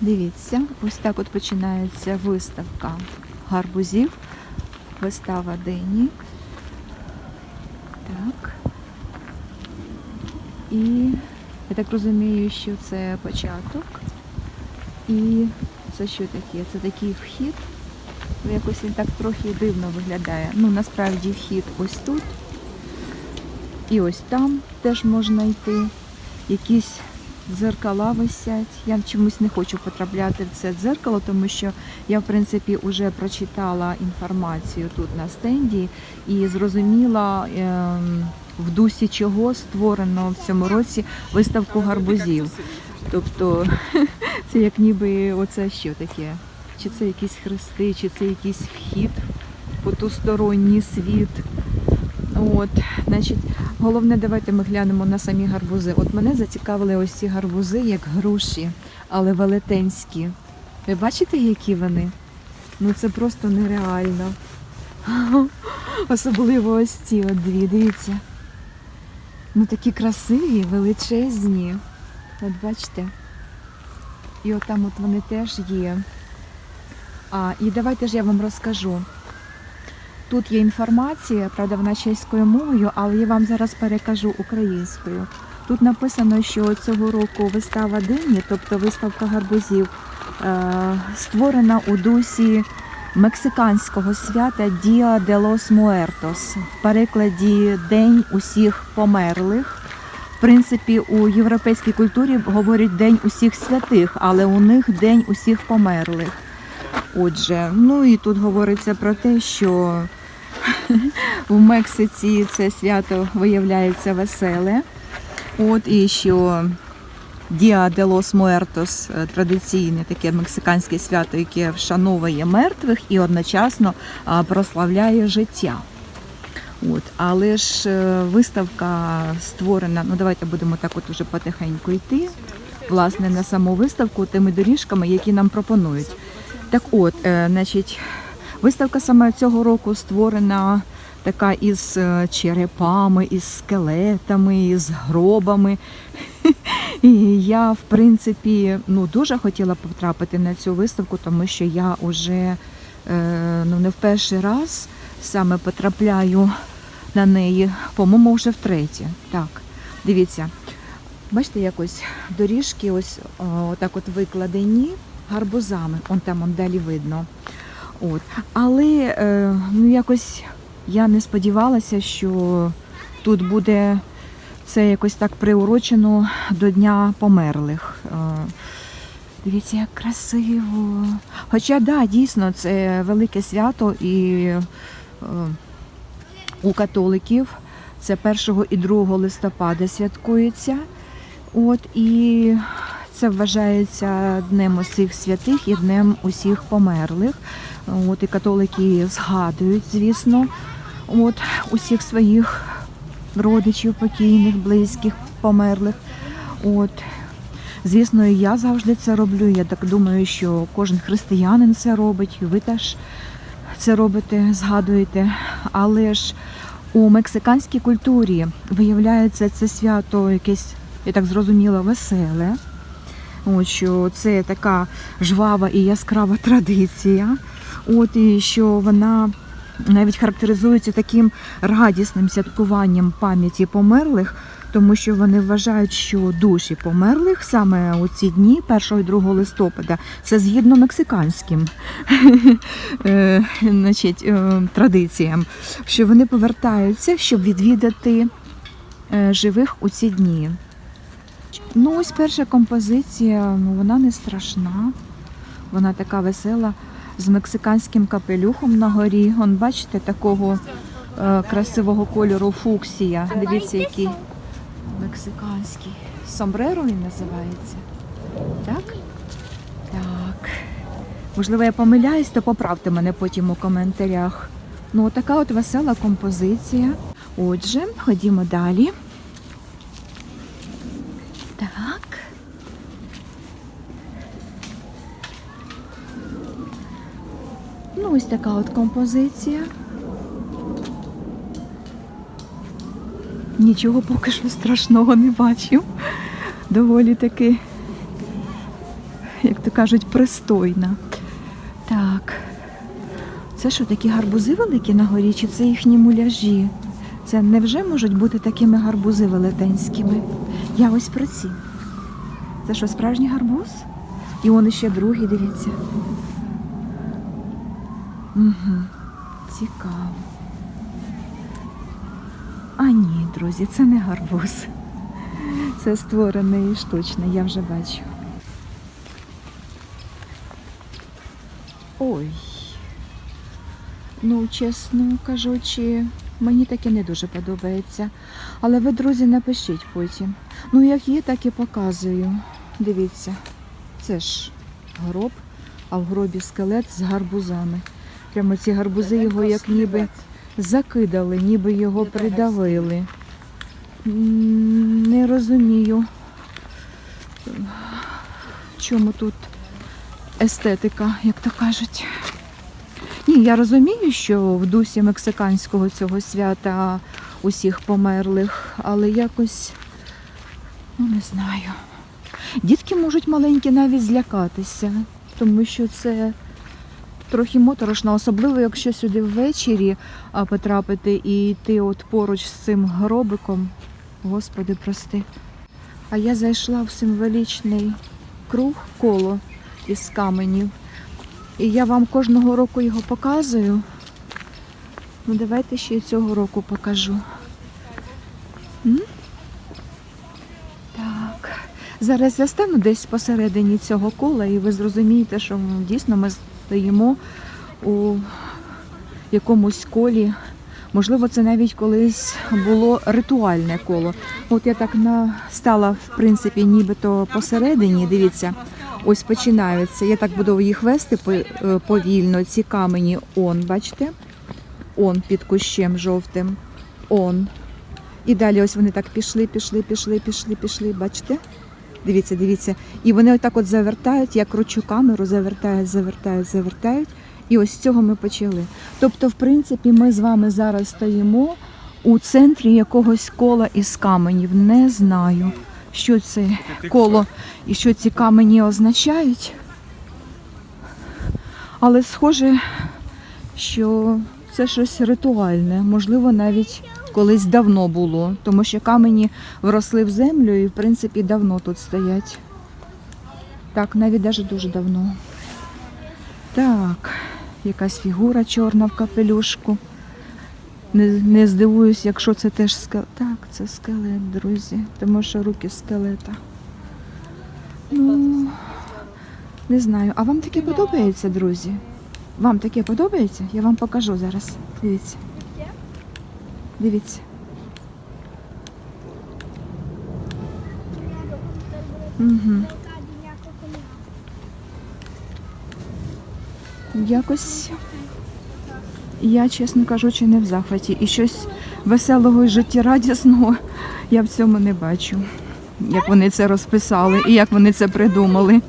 Дивіться, ось так от починається виставка гарбузів. Вистава Дені. Так. І я так розумію, що це початок. І це що таке? Це такий вхід. Якось він так трохи дивно виглядає. Ну, насправді вхід ось тут. І ось там теж можна йти. Якісь дзеркала висять. Я чомусь не хочу потрапляти в це дзеркало, тому що я, в принципі, вже прочитала інформацію тут на стенді і зрозуміла, ем, в дусі чого створено в цьому році виставку гарбузів. Тобто це як ніби оце що таке? Чи це якісь хрести, чи це якийсь вхід в потусторонній світ. От, значить, головне, давайте ми глянемо на самі гарбузи. От мене зацікавили ось ці гарбузи, як груші, але велетенські. Ви бачите, які вони? Ну це просто нереально. Особливо ось ці от дві, дивіться. Ну такі красиві, величезні. От бачите? І от там от вони теж є. А, і давайте ж я вам розкажу. Тут є інформація, правда, вона чеською мовою, але я вам зараз перекажу українською. Тут написано, що цього року вистава Дині, тобто виставка гарбузів, е, створена у дусі мексиканського свята Діа де лос Муертос, в перекладі День усіх померлих. В принципі, у європейській культурі говорять День усіх святих, але у них День усіх померлих. Отже, ну і тут говориться про те, що в Мексиці це свято виявляється веселе. От і що Діа де лос Муертос традиційне таке мексиканське свято, яке вшановує мертвих і одночасно прославляє життя. От, але ж е, виставка створена, ну давайте будемо так от уже потихеньку йти, власне, на саму виставку тими доріжками, які нам пропонують. Так от, е, значить, виставка саме цього року створена така із е, черепами, із скелетами, із гробами. І я, в принципі, ну, дуже хотіла потрапити на цю виставку, тому що я вже е, ну, не в перший раз саме потрапляю на неї, по-моєму, вже втретє. Так, дивіться, бачите, якось доріжки ось о, отак от викладені гарбузами. Он там он далі видно. От. Але е, ну, якось я не сподівалася, що тут буде це якось так приурочено до Дня померлих. Е, Дивіться, як красиво. Хоча, да, дійсно, це велике свято і е, у католиків це 1 і 2 листопада святкується. От, і це вважається днем усіх святих і днем усіх померлих. От, і католики згадують, звісно, от, усіх своїх родичів, покійних, близьких, померлих. От. Звісно, і я завжди це роблю. Я так думаю, що кожен християнин це робить, і ви теж це робите, згадуєте. Але ж у мексиканській культурі виявляється це свято якесь, я так зрозуміла, веселе. От, що це така жвава і яскрава традиція. От, і що вона навіть характеризується таким радісним святкуванням пам'яті померлих, тому що вони вважають, що душі померлих саме у ці дні, 1 і 2 листопада, це згідно мексиканським е, е, традиціям, що вони повертаються, щоб відвідати е, живих у ці дні. Ну, ось перша композиція, ну вона не страшна, вона така весела, з мексиканським капелюхом на горі. Он, бачите, такого е, красивого кольору фуксія. Дивіться, який мексиканський. Сомбреро він називається. Так? Так. Можливо, я помиляюсь, то поправте мене потім у коментарях. Ну, така от весела композиція. Отже, ходімо далі. Так. Ну, ось така от композиція. Нічого поки що страшного не бачив. Доволі таки як то кажуть, пристойна. Так. Це що, такі гарбузи великі на горі, чи це їхні муляжі? Це невже можуть бути такими гарбузи велетенськими? Я ось про ці. Це що, справжній гарбуз? І он іще другий, дивіться. Угу. Цікаво. А ні, друзі, це не гарбуз. Це створений штучно, я вже бачу. Ой. Ну, чесно кажучи, мені таке не дуже подобається. Але ви, друзі, напишіть потім. Ну, як є, так і показую. Дивіться, це ж гроб, а в гробі скелет з гарбузами. Прямо ці гарбузи його як ніби закидали, ніби його придавили. Не розумію, чому тут естетика, як то кажуть. Ні, я розумію, що в дусі мексиканського цього свята усіх померлих, але якось, ну не знаю. Дітки можуть маленькі навіть злякатися, тому що це трохи моторошно, особливо якщо сюди ввечері потрапити і йти от поруч з цим гробиком. Господи, прости. А я зайшла в символічний круг коло із каменів. І я вам кожного року його показую. Ну, давайте ще й цього року покажу. М? Так. Зараз я стану десь посередині цього кола, і ви зрозумієте, що дійсно ми стоїмо у якомусь колі. Можливо, це навіть колись було ритуальне коло. От я так на... стала, в принципі, нібито посередині. Дивіться, ось починаються. Я так буду їх вести е, повільно. Ці камені он, бачите? Он під кущем жовтим. Он. І далі ось вони так пішли, пішли, пішли, пішли, пішли. Бачите? Дивіться, дивіться. І вони отак от завертають, я кручу камеру, завертають, завертають, завертають. І ось з цього ми почали. Тобто, в принципі, ми з вами зараз стоїмо у центрі якогось кола із каменів. Не знаю, що це коло і що ці камені означають. Але схоже, що це щось ритуальне, можливо, навіть колись давно було, тому що камені вросли в землю і, в принципі, давно тут стоять. Так, навіть навіть дуже давно. Так, якась фігура чорна в капелюшку. Не, не здивуюсь, якщо це теж скелет. Так, це скелет, друзі, тому що руки скелета. Ну, не знаю. А вам таке подобається, друзі? Вам таке подобається? Я вам покажу зараз. Дивіться. Дивіться. Угу. Якось я, чесно кажучи, не в захваті. І щось веселого і життєрадісного я в цьому не бачу. Як вони це розписали і як вони це придумали.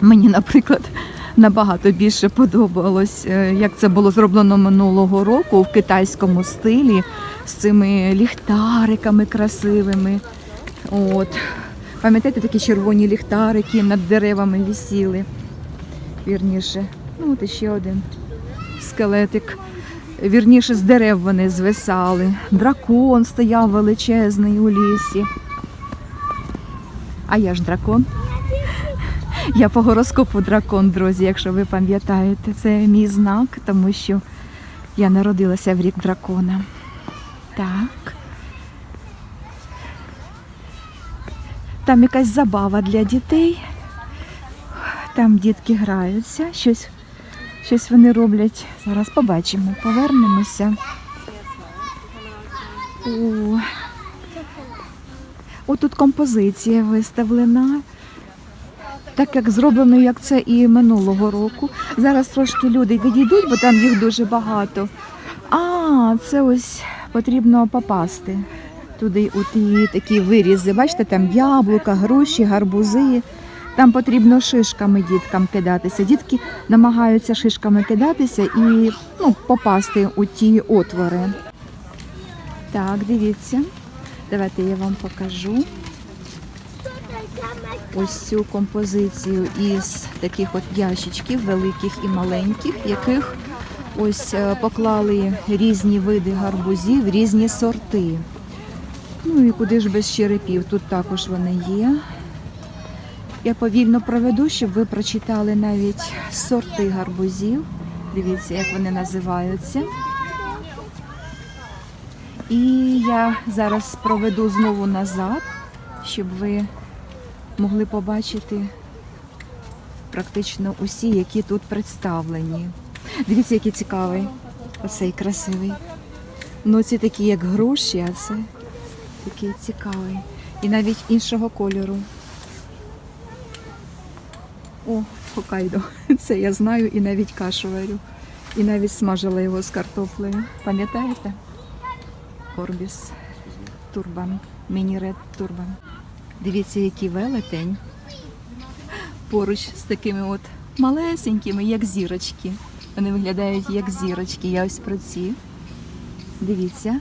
Мені, наприклад, набагато більше подобалось, е, як це було зроблено минулого року в китайському стилі з цими ліхтариками красивими. От. Пам'ятаєте, такі червоні ліхтарики над деревами висіли. Вірніше. Ну, от іще один скелетик. Вірніше, з дерев вони звисали. Дракон стояв величезний у лісі. А я ж дракон. Я по гороскопу дракон, друзі, якщо ви пам'ятаєте. Це мій знак, тому що я народилася в рік дракона. Так. Там якась забава для дітей. Там дітки граються, щось, щось вони роблять. Зараз побачимо, повернемося. О, Отут композиція виставлена. Так як зроблено, як це і минулого року. Зараз трошки люди відійдуть, бо там їх дуже багато. А, це ось потрібно попасти туди у ті такі вирізи. Бачите, там яблука, груші, гарбузи. Там потрібно шишками діткам кидатися. Дітки намагаються шишками кидатися і ну, попасти у ті отвори. Так, дивіться. Давайте я вам покажу. Ось цю композицію із таких от ящичків, великих і маленьких, яких ось е, поклали різні види гарбузів, різні сорти. Ну і куди ж без черепів, тут також вони є. Я повільно проведу, щоб ви прочитали навіть сорти гарбузів. Дивіться, як вони називаються. І я зараз проведу знову назад, щоб ви могли побачити практично усі, які тут представлені. Дивіться, який цікавий, оцей красивий. Ну, ці такі, як груші, а це такий цікавий. І навіть іншого кольору. О, Хокайдо. Це я знаю і навіть кашу варю. І навіть смажила його з картоплею. Пам'ятаєте? Орбіс Турбан. Міні-ред Турбан. Дивіться, який велетень. Поруч з такими от малесенькими, як зірочки. Вони виглядають як зірочки. Я ось про ці. Дивіться.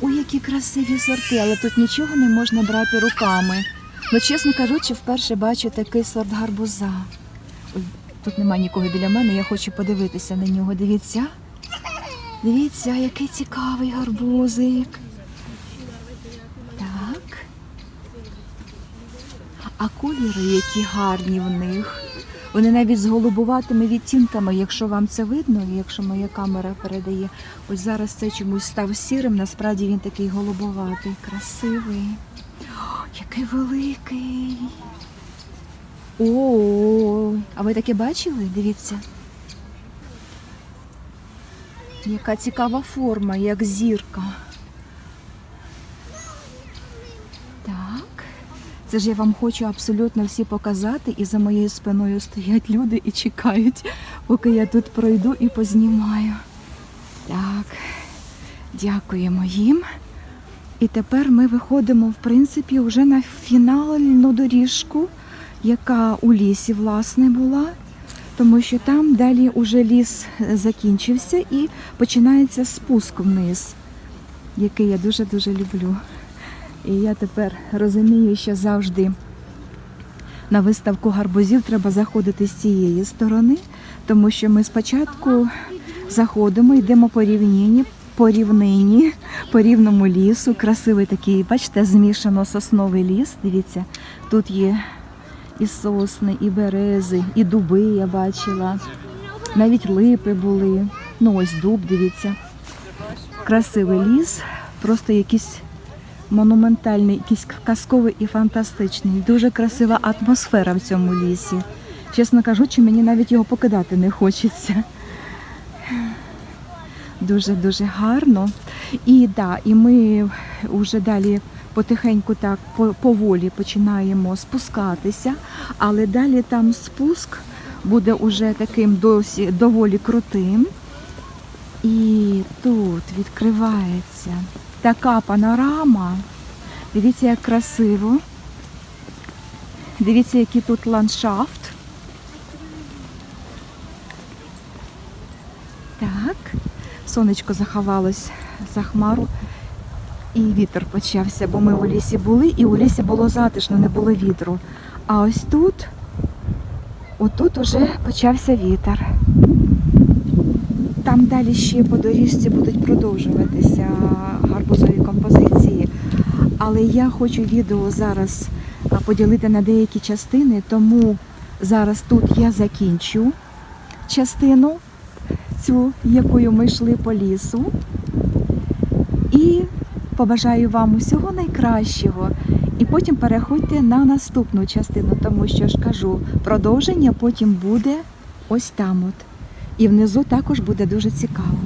Ой, які красиві сорти, але тут нічого не можна брати руками. Ну, чесно кажучи, вперше бачу такий сорт гарбуза. Ой, тут немає нікого біля мене, я хочу подивитися на нього. Дивіться. Дивіться, який цікавий гарбузик. Так. А кольори, які гарні в них. Вони навіть з голубуватими відтінками, якщо вам це видно, якщо моя камера передає. Ось зараз це чомусь став сірим, насправді він такий голубоватий, красивий. О, який великий. О, а ви таке бачили? Дивіться. Яка цікава форма, як зірка. Так. Це ж я вам хочу абсолютно всі показати, і за моєю спиною стоять люди і чекають, поки я тут пройду і познімаю. Так, дякуємо їм. І тепер ми виходимо, в принципі, вже на фінальну доріжку, яка у лісі, власне, була. Тому що там далі уже ліс закінчився і починається спуск вниз, який я дуже-дуже люблю. І я тепер розумію, що завжди на виставку гарбузів треба заходити з цієї сторони, тому що ми спочатку заходимо, йдемо по рівнині, по рівнині, по рівному лісу. Красивий такий, бачите, змішано сосновий ліс. Дивіться, тут є і сосни, і берези, і дуби я бачила. Навіть липи були. Ну ось дуб, дивіться. Красивий ліс, просто якийсь монументальний, якийсь казковий і фантастичний. Дуже красива атмосфера в цьому лісі. Чесно кажучи, мені навіть його покидати не хочеться. Дуже-дуже гарно. І да, і ми вже далі потихеньку так поволі починаємо спускатися, але далі там спуск буде уже таким досі доволі крутим. І тут відкривається така панорама. Дивіться, як красиво. Дивіться, який тут ландшафт. Так, сонечко заховалось за хмару. І вітер почався, бо ми у лісі були, і у лісі було затишно, не було вітру. А ось тут, отут уже почався вітер. Там далі ще по доріжці будуть продовжуватися гарбузові композиції. Але я хочу відео зараз поділити на деякі частини, тому зараз тут я закінчу частину, цю, якою ми йшли по лісу. І побажаю вам усього найкращого. І потім переходьте на наступну частину, тому що ж кажу, продовження потім буде ось там от. І внизу також буде дуже цікаво.